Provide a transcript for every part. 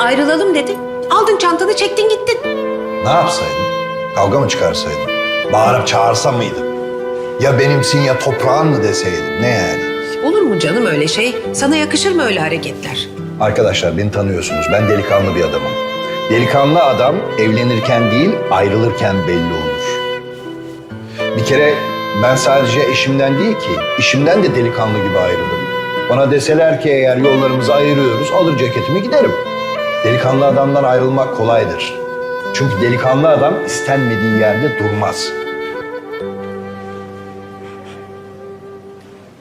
ayrılalım dedim. Aldın çantanı çektin gittin. Ne yapsaydın? Kavga mı çıkarsaydın? Bağırıp çağırsam mıydım? Ya benimsin ya toprağın mı deseydim? Ne yani? Olur mu canım öyle şey? Sana yakışır mı öyle hareketler? Arkadaşlar beni tanıyorsunuz. Ben delikanlı bir adamım. Delikanlı adam evlenirken değil ayrılırken belli olur. Bir kere ben sadece eşimden değil ki işimden de delikanlı gibi ayrılırım. Bana deseler ki eğer yollarımızı ayırıyoruz alır ceketimi giderim. Delikanlı adamdan ayrılmak kolaydır. Çünkü delikanlı adam istenmediği yerde durmaz.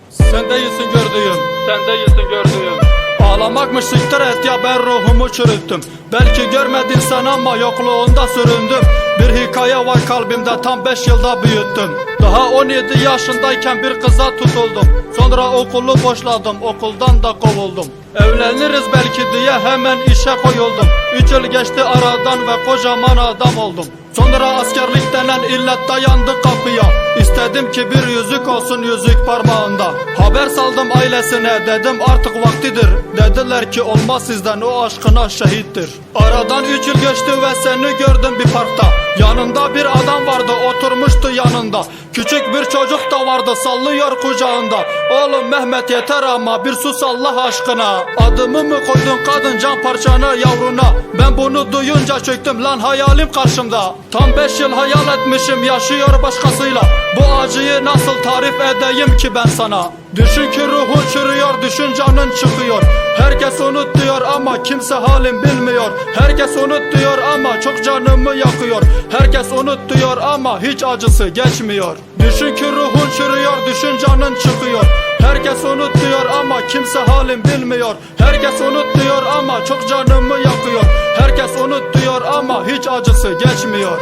Sen değilsin gördüğüm, sen değilsin gördüğüm Ağlamakmış siktir et ya ben ruhumu çürüttüm Belki görmedin sen ama yokluğunda süründüm. Bir hikaye var kalbimde tam 5 yılda büyüttüm. Daha 17 yaşındayken bir kıza tutuldum. Sonra okulu boşladım okuldan da kovuldum. Evleniriz belki diye hemen işe koyuldum. 3 yıl geçti aradan ve kocaman adam oldum Sonra askerlik denen illet dayandı kapıya. İstedim ki bir yüzük olsun yüzük parmağında. Haber saldım ailesine dedim artık vaktidir. Dediler ki olmaz sizden o aşkına şehittir. Aradan üç yıl geçti ve seni gördüm bir parkta. Yanında bir adam vardı oturmuştu yanında Küçük bir çocuk da vardı sallıyor kucağında. Oğlum Mehmet yeter ama bir sus Allah aşkına. Adımı mı koydun kadın can parçana yavruna? Ben bunu duyunca çöktüm lan hayalim karşımda. Tam beş yıl hayal etmişim yaşıyor başkasıyla. Bu acıyı nasıl tarif edeyim ki ben sana? Düşün ki ruhun çürüyor düşün canın çıkıyor. Herkes unut diyor ama kimse halim bilmiyor. Herkes unut diyor ama çok canımı yakıyor Herkes unut diyor ama hiç acısı geçmiyor. Düşün ki ruhun çürüyor düşün canın çıkıyor. Herkes unut diyor ama kimse halim bilmiyor. Herkes unut diyor ama çok canımı yakıyor. Herkes unut diyor ama hiç acısı geçmiyor.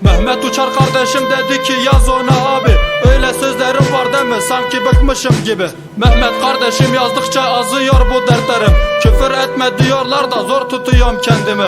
Mehmet Uçar kardeşim dedi ki yaz ona abi deme sanki bıkmışım gibi. Mehmet kardeşim yazdıkça azıyor bu dertlerim. Küfür etme diyorlar da zor tutuyorum kendimi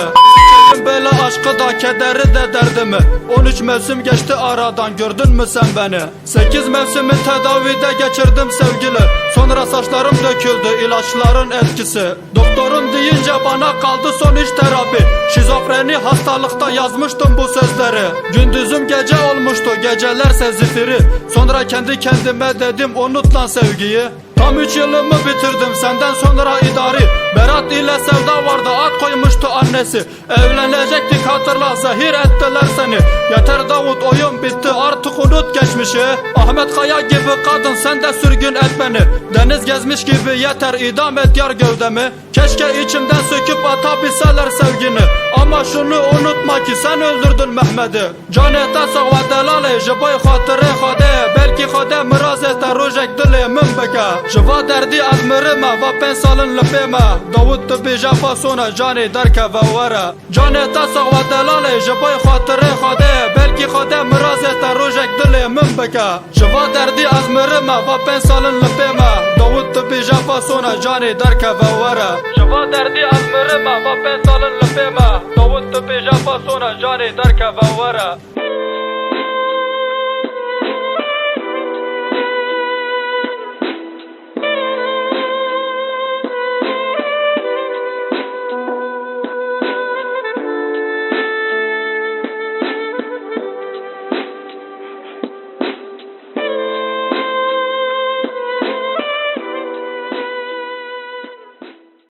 S**erim böyle aşkı da kederi de derdimi 13 mevsim geçti aradan gördün mü sen beni? 8 mevsimi tedavide geçirdim sevgili. Sonra saçlarım döküldü ilaçların etkisi. Doktorun deyince bana kaldı son iş terapi. Şizofreni hastalıkta yazmıştım bu sözleri. Gündüzüm gece olmuştu gecelerse zifiri Sonra kendi kendime dedim unut lan sevgiyi Tam üç yılımı bitirdim senden sonra idari. Berat ile Sevda vardı at koymuştu annesi. Evlenecektik hatırla zehir ettiler seni. Yeter Davut oyun bitti artık unut geçmişi. Ahmet Kaya gibi kadın sen de sürgün et beni. Deniz gezmiş gibi yeter idam et yar gövdemi. Keşke içimden söküp atabilseler sevgini. Ama şunu unutma ki sen öldürdün Mehmet'i. Canete sağva delale jiboy hatırı khade. Belki khade miraz ete rojek dili min bike Jiva derdi az mirime va pen salin lipime Davut tu bija fasona cani derke ve vere. Canete sağva delale jiboy hatırı khade Belki khade miraz ete rojek dili min bike Jiva derdi az mirime va pen salin lipime Davut tu bija fasona cani derke ve vere Jiva derdi az mirime va pen salin lipime Davut tu bija fasona cani derke ve vere